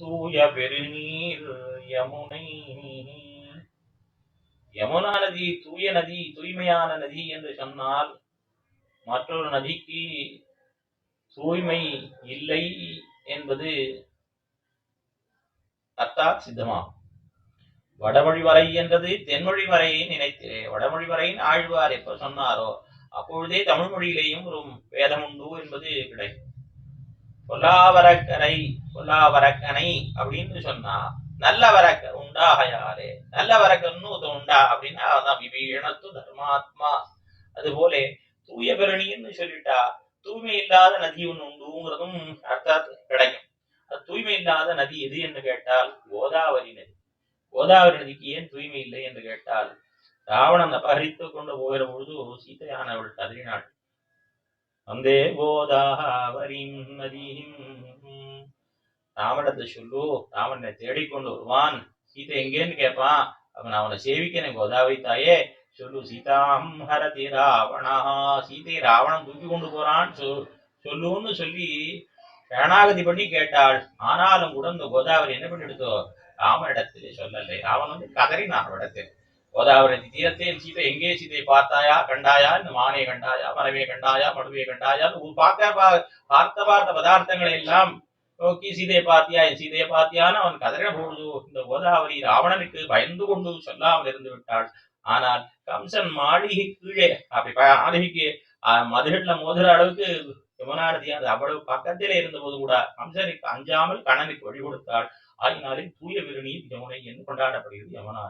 தூய பெருநீர் யமுனை. யமுனா நதி தூய நதி தூய்மையான நதி என்று சொன்னால் மற்றொரு நதிக்கு தூய்மை இல்லை என்பது அர்த்தாத் சித்தமாகும். வடமொழி வரை என்றது தென்மொழி வரையை நினைத்தேன் வடமொழி வரையின் ஆழ்வார் எப்ப சொன்னாரோ அப்பொழுதே தமிழ் மொழியிலேயும் ஒரு வேதம் உண்டு என்பது கிடைக்கும். பொல்லாவரக்கரை பொல்லாவரக்கனை அப்படின்னு சொன்னா நல்ல வரக்க உண்டாகையாலே நல்ல வரக்கன்னு ஒருத்தன் உண்டா? அப்படின்னா அதான் விபீணத்து தர்மாத்மா. அது போல தூய பெருணின்னு சொல்லிட்டா தூய்மை இல்லாத நதி ஒன்று உண்டுங்கிறதும் அர்த்தாத் கிடைக்கும். அது தூய்மை இல்லாத நதி எது என்று கேட்டால் கோதாவரி நதி. கோதாவரி நதிக்கு ஏன் தூய்மை இல்லை என்று கேட்டால் ராவணன் அபகரித்து கொண்டு போகிற பொழுது சீதையான அவள் தள்ளினாள் வந்தே கோதாவரி நதியும் ராவணத்தை சொல்லு ராவணனை தேடிக்கொண்டு வருவான். சீதை எங்கேன்னு கேட்பான் அவன் அவனை சேவிக்கிறேன் கோதாவரி தாயே சொல்லு சீதாம் ஹரதி ராவணா சீதை ராவணன் தூக்கி கொண்டு போறான். சொ- சொல்லுன்னு சொல்லி சரணாகதி பண்ணி கேட்டாள். ஆனாலும் கூட இந்த கோதாவரி என்ன பண்ணிடுதோ? ராமனிடத்தில் சொல்லலை. ராவன் வந்து கதறினான் இடத்தில் கோதாவரி தீரத்தை சீதை எங்கே சீதை பார்த்தாயா? கண்டாயா? இந்த மானையை கண்டாயா? மரமே கண்டாயா? மடுவையை கண்டாயா? பார்க்க பா- பார்த்த பார்த்த பதார்த்தங்களை எல்லாம் நோக்கி சீதையை பார்த்தியா என் சீதையை பார்த்தியான்னு அவன் கதறின பொழுது இந்த கோதாவரி ராவணனுக்கு பயந்து கொண்டு சொல்லாமல் இருந்து விட்டாள் ஆனால் கம்சன் மாளிகை கீழே அப்படி மாளிகைக்கு மதுகட்ல மோதுற அளவுக்கு யமுனா அது அவ்வளவு பக்கத்திலே இருந்தபோது கூட கம்சனுக்கு அஞ்சாமல் கணனுக்கு வழி கொடுத்தாள் ஆகினாலே தூய விருணி யமுனை என்று கொண்டாடப்படுகிறது யமுனா